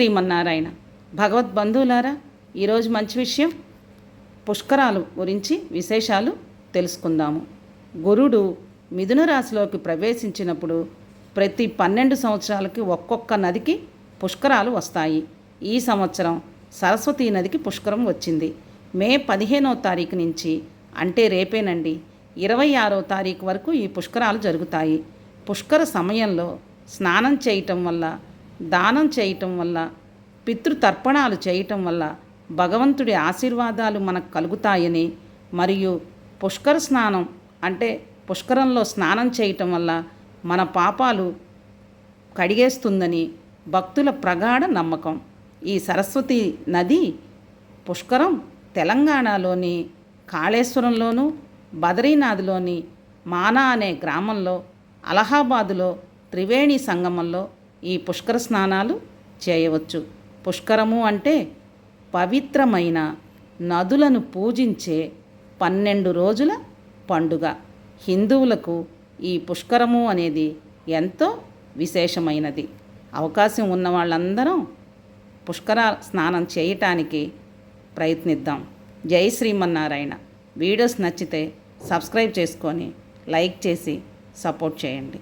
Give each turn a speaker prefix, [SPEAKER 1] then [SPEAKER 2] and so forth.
[SPEAKER 1] శ్రీమన్నారాయణ. భగవద్బంధువులారా ఈరోజు మంచి విషయం పుష్కరాలు గురించి విశేషాలు తెలుసుకుందాము. గురుడు మిథున రాశిలోకి ప్రవేశించినప్పుడు ప్రతి పన్నెండు సంవత్సరాలకి ఒక్కొక్క నదికి పుష్కరాలు వస్తాయి. ఈ సంవత్సరం సరస్వతీ నదికి పుష్కరం వచ్చింది. మే పదిహేనో తారీఖు నుంచి అంటే రేపేనండి ఇరవై ఆరో తారీఖు వరకు ఈ పుష్కరాలు జరుగుతాయి. పుష్కర సమయంలో స్నానం చేయటం వల్ల దానం చేయటం వల్ల పితృతర్పణాలు చేయటం వల్ల భగవంతుడి ఆశీర్వాదాలు మనకు కలుగుతాయని మరియు పుష్కర స్నానం అంటే పుష్కరంలో స్నానం చేయటం వల్ల మన పాపాలు కడిగేస్తుందని భక్తుల ప్రగాఢ నమ్మకం. ఈ సరస్వతి నది పుష్కరం తెలంగాణలోని కాళేశ్వరంలోను బద్రీనాథ్లోని మానా అనే గ్రామంలో అలహాబాదులో త్రివేణి సంగమంలో ఈ పుష్కర స్నానాలు చేయవచ్చు. పుష్కరము అంటే పవిత్రమైన నదులను పూజించే పన్నెండు రోజుల పండుగ. హిందువులకు ఈ పుష్కరము అనేది ఎంతో విశేషమైనది. అవకాశం ఉన్న వాళ్ళందరం పుష్కర స్నానం చేయటానికి ప్రయత్నిద్దాం. జై శ్రీమన్నారాయణ. వీడియోస్ నచ్చితే సబ్స్క్రైబ్ చేసుకొని లైక్ చేసి సపోర్ట్ చేయండి.